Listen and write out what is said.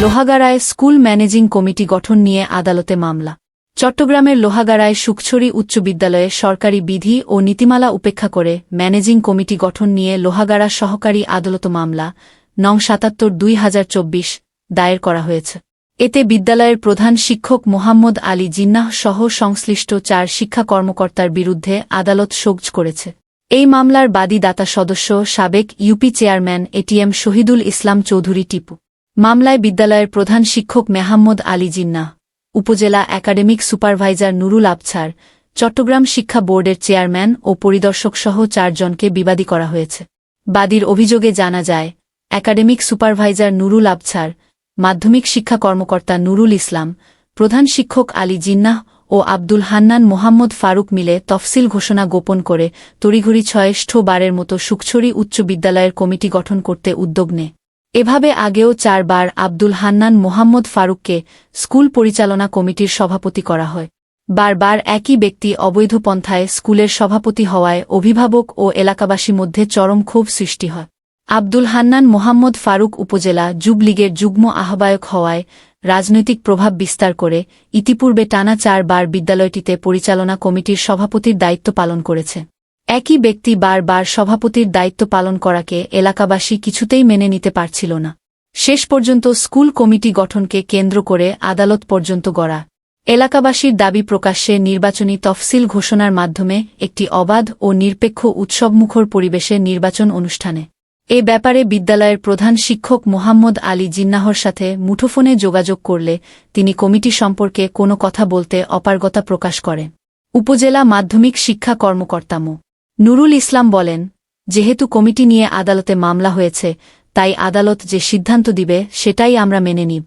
লোহাগাড়ায় school managing committee গঠন নিয়ে আদালতে মামলা। চট্টগ্রামের লোহাগাড়ায় সুকছড়ি উচ্চ বিদ্যালয়ে সরকারি বিধি ও নীতিমালা উপেক্ষা করে ম্যানেজিং কমিটি গঠন নিয়ে লোহাগাড়া সহকারী আদালত মামলা, নং সাতাত্তর দুই দায়ের করা হয়েছে। এতে বিদ্যালয়ের প্রধান শিক্ষক মোহাম্মদ আলী জিন্নাহ সহ সংশ্লিষ্ট চার শিক্ষা কর্মকর্তার বিরুদ্ধে আদালত সোগজ করেছে। এই মামলার বাদী দাতা সদস্য সাবেক UP chairman ATM Shahidul Islam Chowdhury Tipu. মামলায় বিদ্যালয়ের প্রধান শিক্ষক মেহাম্মদ আলী জিন্নাহ, উপজেলা একাডেমিক সুপারভাইজার নুরুল আবছার, চট্টগ্রাম শিক্ষা বোর্ডের চেয়ারম্যান ও পরিদর্শকসহ চারজনকে বিবাদী করা হয়েছে। বাদীর অভিযোগে জানা যায়, একাডেমিক সুপারভাইজার নুরুল আবছার, মাধ্যমিক শিক্ষা কর্মকর্তা নুরুল ইসলাম, প্রধান শিক্ষক আলী জিন্নাহ ও আব্দুল হান্নান মোহাম্মদ ফারুক মিলে তফসিল ঘোষণা গোপন করে তড়িঘড়ি ছয়েষ্ঠ বারের মতো সুকছড়ি উচ্চ বিদ্যালয়ের কমিটি গঠন করতে উদ্যোগ নেয়। এভাবে আগেও চারবার আব্দুল হান্নান মোহাম্মদ ফারুককে স্কুল পরিচালনা কমিটির সভাপতি করা হয়। বারবার একই ব্যক্তি অবৈধ পন্থায় স্কুলের সভাপতি হওয়ায় অভিভাবক ও এলাকাবাসী মধ্যে চরম ক্ষোভ সৃষ্টি হয়। আব্দুল হান্নান মোহাম্মদ ফারুক উপজেলা যুবলীগের যুগ্ম আহ্বায়ক হওয়ায় রাজনৈতিক প্রভাব বিস্তার করে ইতিপূর্বে টানা চারবার বিদ্যালয়টিতে পরিচালনা কমিটির সভাপতির দায়িত্ব পালন করেছে। একই ব্যক্তি বারবার সভাপতির দায়িত্ব পালন করাকে এলাকাবাসী কিছুতেই মেনে নিতে পারছিল না। শেষ পর্যন্ত স্কুল কমিটি গঠনকে কেন্দ্র করে আদালত পর্যন্ত গড়া। এলাকাবাসীর দাবি প্রকাশ্যে নির্বাচনী তফসিল ঘোষণার মাধ্যমে একটি অবাধ ও নিরপেক্ষ উৎসবমুখর পরিবেশে নির্বাচন অনুষ্ঠানে এ ব্যাপারে বিদ্যালয়ের প্রধান শিক্ষক মোহাম্মদ আলী জিন্নাহর সাথে মুঠোফোনে যোগাযোগ করলে তিনি কমিটি সম্পর্কে কোনো কথা বলতে অপারগতা প্রকাশ করেন। উপজেলা মাধ্যমিক শিক্ষা কর্মকর্তা মো নুরুল ইসলাম বলেন, যেহেতু কমিটি নিয়ে আদালতে মামলা হয়েছে, তাই আদালত যে সিদ্ধান্ত দিবে সেটাই আমরা মেনে নিব।